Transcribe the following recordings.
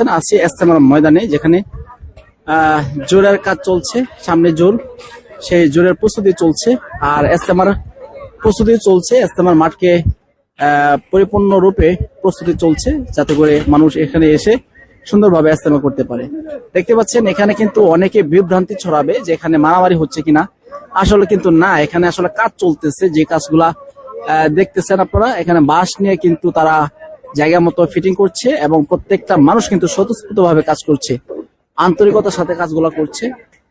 পাচ্ছেন আছি এস্তেমার ময়দানে, যেখানে জোরের কাজ চলছে, সামনে জোর, সেই জোরের প্রস্তুতি চলছে, আর এস্তেমার প্রস্তুতি চলছে এস্তেমার মাঠকে পরিপূর্ণ রূপে প্রস্তুতি চলছে, যাতে করে মানুষ এখানে এসে সুন্দরভাবে ইস্তেমা করতে পারে। দেখতে পাচ্ছেন, এখানে কিন্তু অনেকে বিভ্রান্তি ছড়াবে যে এখানে মারামারি হচ্ছে কিনা। আসলে কিন্তু না, এখানে আসলে কাজ চলতেছে, যে কাজগুলা দেখতেছেন আপনারা, এখানে বাঁশ নিয়ে কিন্তু তারা জায়গা মতো ফিটিং করছে এবং প্রত্যেকটা মানুষ কিন্তু স্বতঃস্ফূর্ত ভাবে কাজ করছে। আন্তরিকতার সাথে কাজগুলা করছে।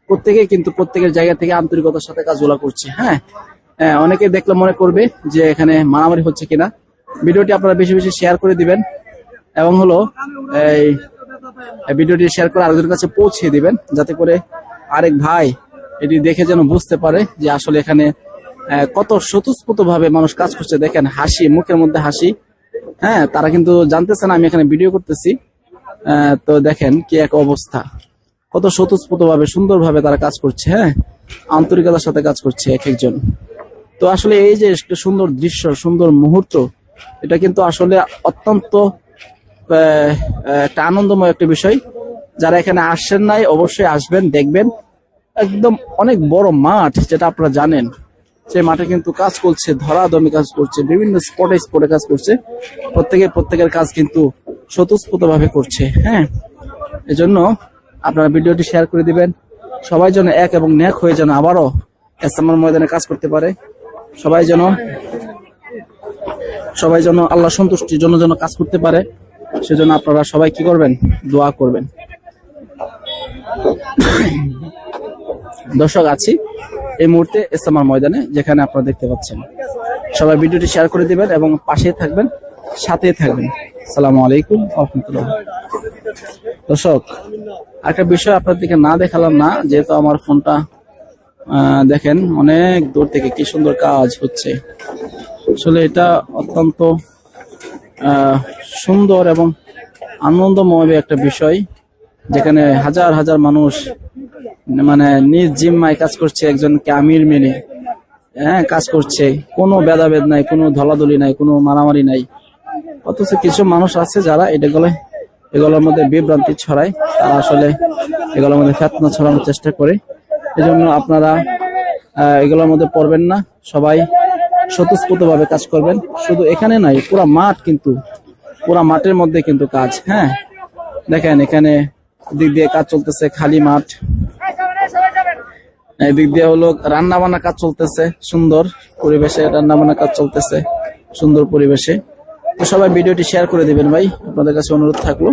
প্রত্যেকে কিন্তু প্রত্যেকের জায়গা থেকে আন্তরিকতার সাথে কাজগুলা করছে হ্যাঁ? হ্যাঁ, অনেকে দেখলে মনে করবে যে এখানে মারামারি হচ্ছে কিনা। ভিডিওটি আপনারা বেশি বেশি শেয়ার করে দিবেন এবং হলো এই ভিডিওটি শেয়ার করে আরেকজনের কাছে পৌঁছে দিবেন যাতে করে আরেক ভাই এটি দেখে যেন বুঝতে পারে যে আসলে এখানে কত স্বতঃস্ফূর্ত ভাবে মানুষ কাজ করছে। দেখেন হাসি মুখের মধ্যে হাসি। হ্যাঁ তারা কিন্তু জানতেছে না, আমি এখানে ভিডিও করতেছি। তো দেখেন কি এক অবস্থা। কত স্বতঃস্ফূর্ত ভাবে সুন্দর ভাবে তারা কাজ করছে হ্যাঁ? আন্তরিকতার সাথে কাজ করছে এক একজন। তো আসলে এই যে একটা সুন্দর দৃশ্য, সুন্দর মুহূর্ত, এটা কিন্তু আসলে অত্যন্ত একটা আনন্দময় একটা বিষয়। যারা এখানে আসছেন নাই, অবশ্যই আসবেন, দেখবেন। একদম অনেক বড় মাঠ, যেটা আপনারা জানেন। সেই মাঠে কিন্তু কাজ করছে, ধরাধমি কাজ করছে, বিভিন্ন স্পটে স্পটে কাজ করছে। প্রত্যেকে প্রত্যেকের কাজ কিন্তু স্বতঃস্ফূর্ত ভাবে করছে হ্যাঁ? এজন্য আপনারা ভিডিওটি শেয়ার করে দিবেন। সবাই যেন এক এবং ন্যাক হয়ে যেন আবারও এসামার ময়দানে কাজ করতে পারে। সবাই যেন সবাই যেন আল্লাহ সন্তুষ্টির জন্য যেন কাজ করতে পারে, সেজন্য আপনারা সবাই কি করবেন? দোয়া করবেন। দর্শক আছি। এই মুহূর্তে ইসলামার ময়দানে, যেখানে আপনারা দেখতে পাচ্ছেন। সবাই ভিডিওটি শেয়ার করে দিবেন এবং পাশে থাকবেন সাথে থাকবেন। সালামু আলাইকুম রহমতুল্লাহ। দর্শক একটা বিষয় আপনাদেরকে না দেখালাম না, যেহেতু আমার ফোনটা দেখেন অনেক দূর থেকে কি সুন্দর কাজ হচ্ছে। আসলে এটা অত্যন্ত সুন্দর এবং আনন্দময় একটা বিষয়, যেখানে হাজার হাজার মানুষ মানে নিজ জিম্মায় কাজ করছে একজন আমির মেনে হ্যাঁ কাজ করছে। কোনো ভেদাভেদ নাই, কোনো ধলাধলি নাই, কোনো মারামারি নাই। অথচ কিছু মানুষ আছে যারা এটাগুলো এগুলোর মধ্যে বিভ্রান্তি ছড়ায়। তারা আসলে এগুলোর মধ্যে ফেতনা ছড়ানোর চেষ্টা করে। এজন্য আপনারা এগুলোর মধ্যে পড়বেন না। সবাই স্বতঃস্ফূর্ত ভাবে কাজ করবেন। শুধু এখানে নাই, পুরো মাঠ কিন্তু, পুরো মাঠের মধ্যে কিন্তু কাজ। হ্যাঁ দেখেন এখানে দিক দিয়ে কাজ চলতেছে, খালি মাঠ। এদিক দিয়ে হলো রান্না বান্না কাজ চলতেছে, সুন্দর পরিবেশে রান্না বান্না কাজ চলতেছে, সুন্দর পরিবেশে। তো সবাই ভিডিওটি শেয়ার করে দিবেন ভাই, আপনাদের কাছে অনুরোধ থাকল।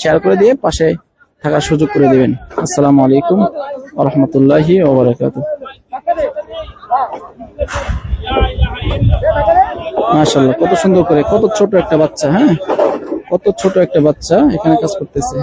শেয়ার করে দিয়ে পাশে থাকার সুযোগ করে দিবেন। আসসালামু আলাইকুম রহমতুল্লাহি ওবরাকাত কত সুন্দর করে, কত ছোট একটা বাচ্চা হ্যাঁ? কত ছোট একটা বাচ্চা এখানে কাজ করতেছে।